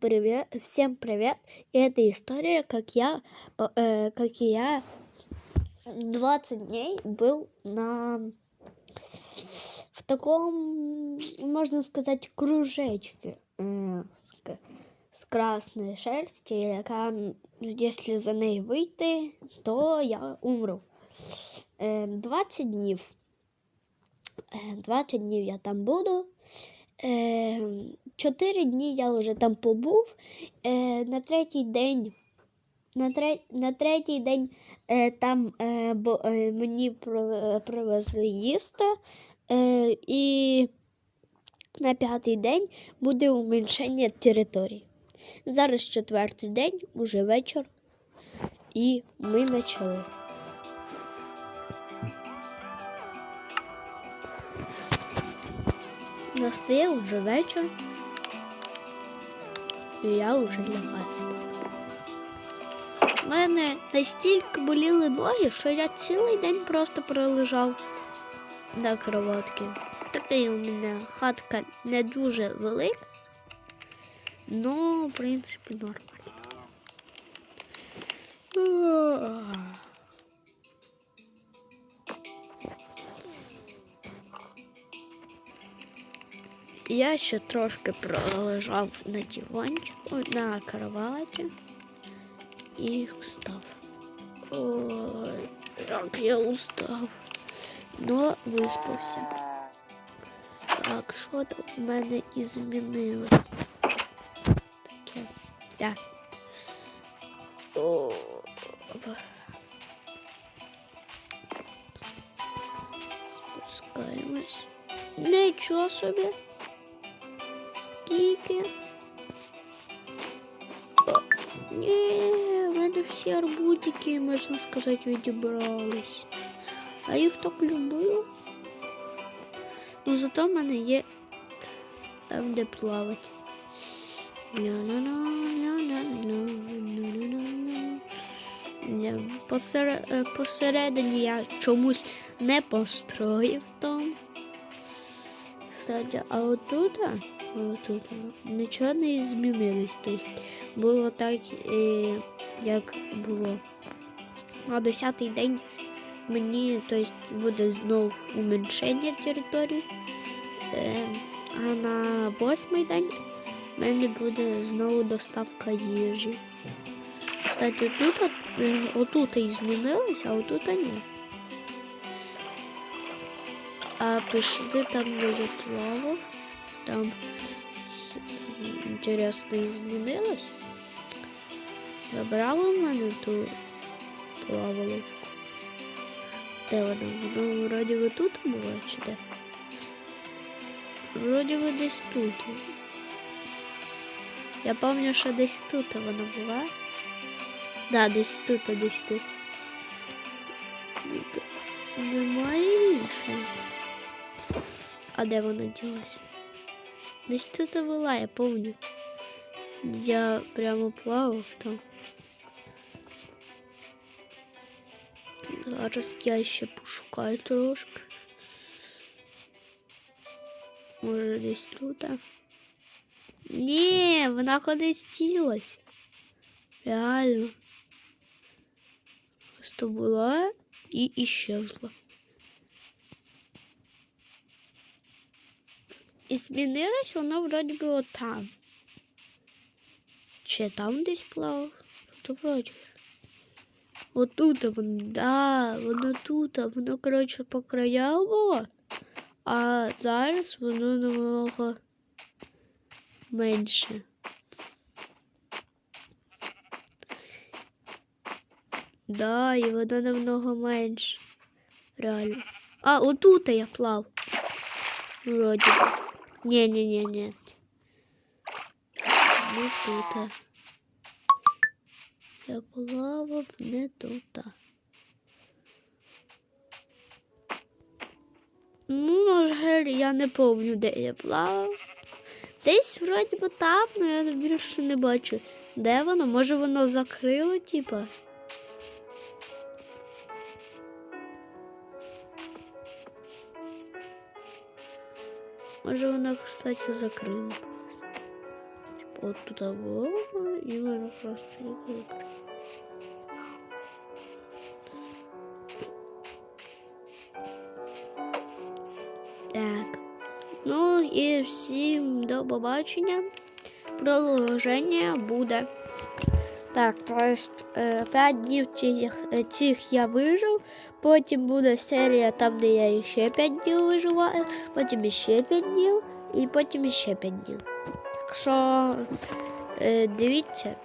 привет, всем привет! И это история, как я, по- э, как я 20 дней был на в таком, можно сказать, кружечке э, с, к- з красної шерсті, яка, м, якщо за неї вийти, то я умру. Е, 20 днів. Е, 20 днів я там буду. Е, Чотири дні я вже там побув. Е, на третій день, на, тре, на третій день е, там е, бо, мені привезли їсти. І на п'ятий день буде уменьшення території. Зараз четвертий день, уже вечір, і ми почали. Настає вже вечір, і я вже лягаю спати. У мене настільки боліли ноги, що я цілий день просто пролежав на кроватці. Такий у мене хатка не дуже велика, ну, в принципі, нормально. Я ще трошки пролежав на диванчику, на кроваті і встав. Ой, як я устав. Но виспався. Так, що там в мене і змінилось? Таке. Так. О, Спускаємось. Нічого собі. Скільки? Ні, в мене всі арбузики, можна сказати, відібрались. А їх так люблю. Ну зато в мене є там, де плавати. Ля-ля-ля-ля-ля-ля-ля-ля. Посере- е, Посередині я чомусь не построїв там. Кстати, а отут, отут а, нічого не змінилось. Тобто було так, е, як було. На 10-й день мені тобто, буде знов уменьшення території. А на восьмий день в мене буде знову доставка їжі. Кстати, тут, е, отут і змінилось, а отут ні. А пішли там, я плавав. Там інтересно змінилось. Забрала в мене ту плаваловку. Де вона? Воно вроді би тут була чи де? Вроді би десь тут. Я пам'ятаю, що десь тут вона була. Да, десь тут, а десь тут. Ну, Немає її. ще. А де вона ділась? Десь тут і була, я пам'ятаю. Я прямо плавав там. Зараз я ще пошукаю трошки. Може десь тут. а? Ні, вона кудись ділась. Реально. Просто була і іщезла. І змінилась вона вроді би отам. Чи там десь плавав? То вроді. Отут воно, да, воно тут, воно, коротше, по краях було. А зараз воно намного менше. Да, і воно намного менше. Реально. А, отут я плав. Вроді. Ні. Не тут. Я плавав не тут. Ну, може, я не пам'ятаю, де я плавав. Десь вроді би там, але я більше не бачу. Де воно? Може воно закрило, типа? Може воно, кстати, закрило. Типа. от тут було, і мене просто їх викрили. Так. Ну і всім до побачення. Продовження буде. Так, то есть, 5 днів цих, е, цих я вижив, потім буде серія там, де я ще 5 днів виживаю, потім ще 5 днів і потім ще 5 днів. Так що е, дивіться.